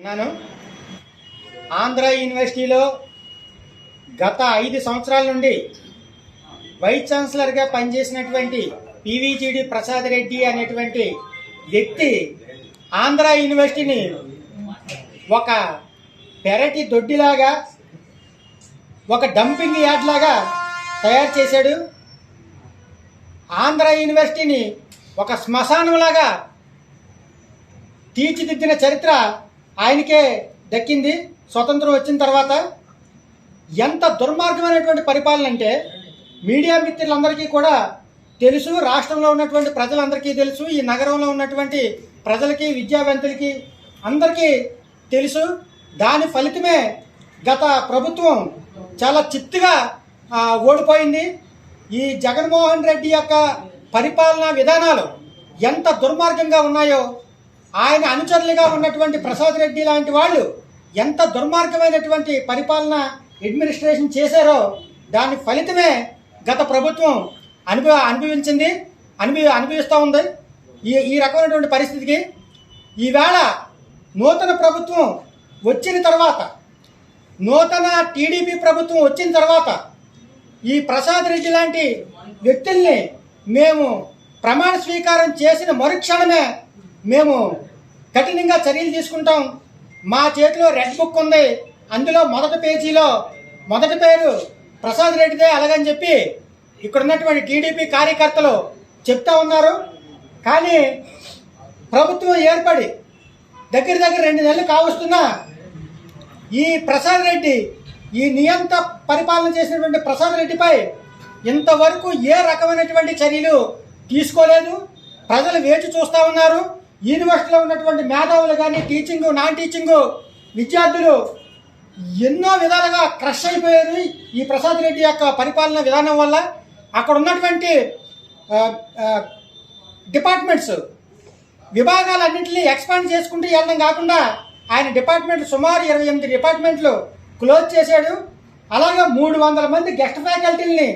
ఉన్నాను ఆంధ్ర యూనివర్సిటీలో గత ఐదు సంవత్సరాల నుండి వైస్ ఛాన్సలర్గా పనిచేసినటువంటి పివిజిడి ప్రసాద్ రెడ్డి అనేటువంటి వ్యక్తి ఆంధ్ర యూనివర్సిటీని ఒక పెరటి దొడ్డిలాగా ఒక డంపింగ్ యార్డ్ లాగా తయారు చేశాడు. ఆంధ్ర యూనివర్సిటీని ఒక శ్మశానంలాగా తీర్చిదిద్దిన చరిత్ర ఆయనకే దక్కింది. స్వతంత్రం వచ్చిన తర్వాత ఎంత దుర్మార్గమైనటువంటి పరిపాలన అంటే మీడియా మిత్రులందరికీ కూడా తెలుసు రాష్ట్రంలో ఉన్నటువంటి ప్రజలందరికీ తెలుసు ఈ నగరంలో ఉన్నటువంటి ప్రజలకి విద్యావంతులకి అందరికీ తెలుసు. దాని ఫలితమే గత ప్రభుత్వం చాలా చిత్తుగా ఓడిపోయింది. ఈ జగన్మోహన్ రెడ్డి యొక్క పరిపాలనా విధానాలు ఎంత దుర్మార్గంగా ఉన్నాయో ఆయన అనుచరులుగా ఉన్నటువంటి ప్రసాద్ రెడ్డి లాంటి వాళ్ళు ఎంత దుర్మార్గమైనటువంటి పరిపాలన అడ్మినిస్ట్రేషన్ చేశారో దాని ఫలితమే గత ప్రభుత్వం అనుభవ అనుభవించింది అనుభవి అనుభవిస్తూ ఉంది. ఈ ఈ రకమైనటువంటి పరిస్థితికి ఈవేళ నూతన ప్రభుత్వం వచ్చిన తర్వాత నూతన టీడీపీ ప్రభుత్వం వచ్చిన తర్వాత ఈ ప్రసాద్ రెడ్డి లాంటి వ్యక్తుల్ని మేము ప్రమాణ స్వీకారం చేసిన మరుక్షణమే మేము కఠినంగా చర్యలు తీసుకుంటాం. మా చేతిలో రెడ్ బుక్ ఉంది. అందులో మొదటి పేజీలో మొదటి పేరు ప్రసాద్ రెడ్డిదే అలాగని చెప్పి ఇక్కడ ఉన్నటువంటి టీడీపీ కార్యకర్తలు చెప్తా ఉన్నారు. కానీ ప్రభుత్వం ఏర్పడి దగ్గర దగ్గర రెండు నెలలు కావస్తున్నా ఈ ప్రసాద్ రెడ్డి ఈ నియంత పరిపాలన చేసినటువంటి ప్రసాద్ రెడ్డిపై ఇంతవరకు ఏ రకమైనటువంటి చర్యలు తీసుకోలేదు. ప్రజలు వేచి చూస్తూ ఉన్నారు. యూనివర్సిటీలో ఉన్నటువంటి మేధావులు కానీ టీచింగ్ నాన్ టీచింగ్ విద్యార్థులు ఎన్నో విధాలుగా క్రష్ అయిపోయారు ఈ ప్రసాద్ రెడ్డి యొక్క పరిపాలన విధానం వల్ల. అక్కడ ఉన్నటువంటి డిపార్ట్మెంట్స్ విభాగాలన్నింటినీ ఎక్స్పాండ్ చేసుకుంటూ వెళ్ళడం కాకుండా ఆయన డిపార్ట్మెంట్ సుమారు ఇరవై ఎనిమిది డిపార్ట్మెంట్లు క్లోజ్ చేశాడు. అలాగే మూడు వందల మంది గెస్ట్ ఫ్యాకల్టీలని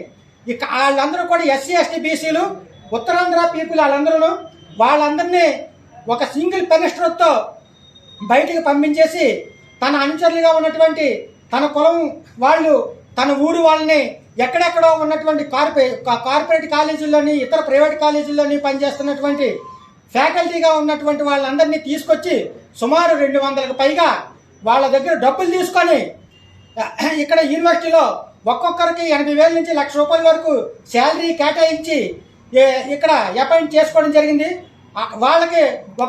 ఇక వాళ్ళందరూ కూడా ఎస్సీ ఎస్టీ బీసీలు ఉత్తరాంధ్ర పీపుల్ వాళ్ళందరూ వాళ్ళందరినీ ఒక సింగిల్ పెనిస్టర్తో బయటికి పంపించేసి తన అనుచరులుగా ఉన్నటువంటి తన కులం వాళ్ళు తన ఊరు వాళ్ళని ఎక్కడెక్కడో ఉన్నటువంటి కార్పొరే కార్పొరేట్ కాలేజీల్లోని ఇతర ప్రైవేట్ కాలేజీల్లోని పనిచేస్తున్నటువంటి ఫ్యాకల్టీగా ఉన్నటువంటి వాళ్ళందరినీ తీసుకొచ్చి సుమారు రెండు వందలకు పైగా వాళ్ళ దగ్గర డబ్బులు తీసుకొని ఇక్కడ యూనివర్సిటీలో ఒక్కొక్కరికి ఎనభై వేల నుంచి లక్ష రూపాయల వరకు శాలరీ కేటాయించి ఇక్కడ అపాయింట్ చేసుకోవడం జరిగింది. వాళ్ళకి ఒక